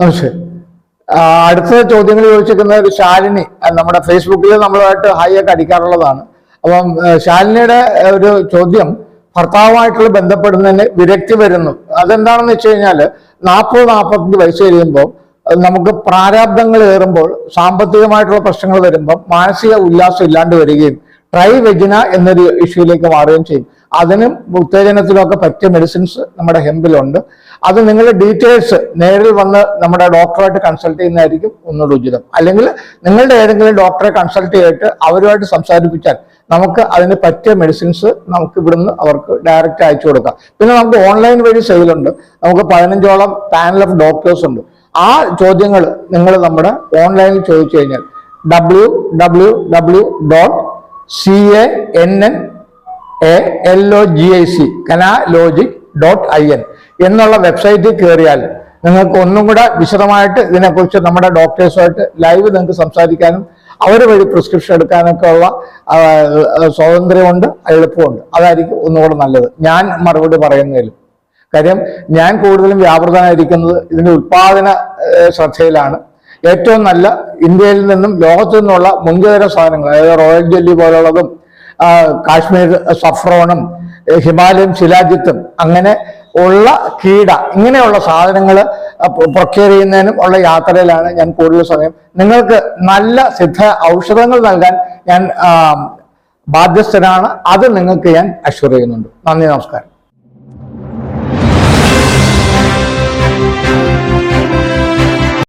നമസ്കാരം അടുത്ത ചോദ്യങ്ങൾ ചോദിച്ചിരിക്കുന്ന ഒരു ശാലിനി നമ്മുടെ ഫേസ്ബുക്കിൽ നമ്മളുമായിട്ട് ഹൈ ഒക്കെ അടിക്കാറുള്ളതാണ്. അപ്പം ശാലിനിയുടെ ഒരു ചോദ്യം ഭർത്താവുമായിട്ടുള്ള ബന്ധപ്പെടുന്നതിന് വിരക്തി വരുന്നു. അതെന്താണെന്ന് വെച്ച് കഴിഞ്ഞാൽ നാൽപ്പത് നാൽപ്പത്തഞ്ച് വയസ്സ് കഴിയുമ്പോൾ നമുക്ക് പ്രാരാബ്ദങ്ങൾ ഏറുമ്പോൾ സാമ്പത്തികമായിട്ടുള്ള പ്രശ്നങ്ങൾ വരുമ്പോൾ മാനസിക ഉല്ലാസം ഇല്ലാണ്ട് വരികയും ട്രൈ വെജിന എന്നൊരു ഇഷ്യൂയിലേക്ക് മാറുകയും ചെയ്യും. അതിനും ഉത്തേജനത്തിനും ഒക്കെ പറ്റിയ മെഡിസിൻസ് നമ്മുടെ ഹെമ്പിലുണ്ട് അത് നിങ്ങൾ ഡീറ്റെയിൽസ് നേരിൽ വന്ന് നമ്മുടെ ഡോക്ടറായിട്ട് കൺസൾട്ട് ചെയ്യുന്നതായിരിക്കും ഒന്നുകൂടി ഉചിതം. അല്ലെങ്കിൽ നിങ്ങളുടെ ഏതെങ്കിലും ഡോക്ടറെ കൺസൾട്ട് ചെയ്തിട്ട് അവരുമായിട്ട് സംസാരിപ്പിച്ചാൽ നമുക്ക് അതിന് പറ്റിയ മെഡിസിൻസ് നമുക്ക് ഇവിടുന്ന് അവർക്ക് ഡയറക്റ്റ് അയച്ചു കൊടുക്കാം. പിന്നെ നമുക്ക് ഓൺലൈൻ വഴി സെയിലുണ്ട് നമുക്ക് പതിനഞ്ചോളം പാനൽ ഓഫ് ഡോക്ടേഴ്സ് ഉണ്ട്. ആ ചോദ്യങ്ങൾ നിങ്ങൾ നമ്മുടെ ഓൺലൈനിൽ ചോദിച്ചു കഴിഞ്ഞാൽ W W W dot C A N N A L O G I C cannalogic dot I N എന്നുള്ള വെബ്സൈറ്റിൽ കയറിയാൽ നിങ്ങൾക്ക് ഒന്നും കൂടെ വിശദമായിട്ട് ഇതിനെക്കുറിച്ച് നമ്മുടെ ഡോക്ടേഴ്സുമായിട്ട് ലൈവ് നിങ്ങൾക്ക് സംസാരിക്കാനും അവർ വഴി പ്രിസ്ക്രിപ്ഷൻ എടുക്കാനൊക്കെ ഉള്ള സ്വാതന്ത്ര്യമുണ്ട് എളുപ്പമുണ്ട്. അതായിരിക്കും ഒന്നുകൂടെ നല്ലത്. ഞാൻ മറുപടി പറയുന്നതിലും. കാര്യം ഞാൻ കൂടുതലും വ്യാപൃതനായിരിക്കുന്നത് ഇതിന്റെ ഉത്പാദന ഏഹ്, ശ്രദ്ധയിലാണ്. ഏറ്റവും നല്ല ഇന്ത്യയിൽ നിന്നും ലോകത്തു നിന്നുള്ള മുൻകരുതൽ സാധനങ്ങൾ അതായത് റോയൽ ജെല്ലി പോലുള്ളതും കാശ്മീർ സഫ്രോണും ഹിമാലയം ശിലാജിത്തും അങ്ങനെ ഉള്ള കീട ഇങ്ങനെയുള്ള സാധനങ്ങൾ പ്രൊക്യൂർ ചെയ്യുന്നതിനും ഉള്ള യാത്രയിലാണ് ഞാൻ കൂടുതൽ സമയം. നിങ്ങൾക്ക് നല്ല സിദ്ധ ഔഷധങ്ങൾ നൽകാൻ ഞാൻ ബാധ്യസ്ഥനാണ്. അത് നിങ്ങൾക്ക് ഞാൻ അഷ്വർ ചെയ്യുന്നുണ്ട്. നന്ദി നമസ്കാരം.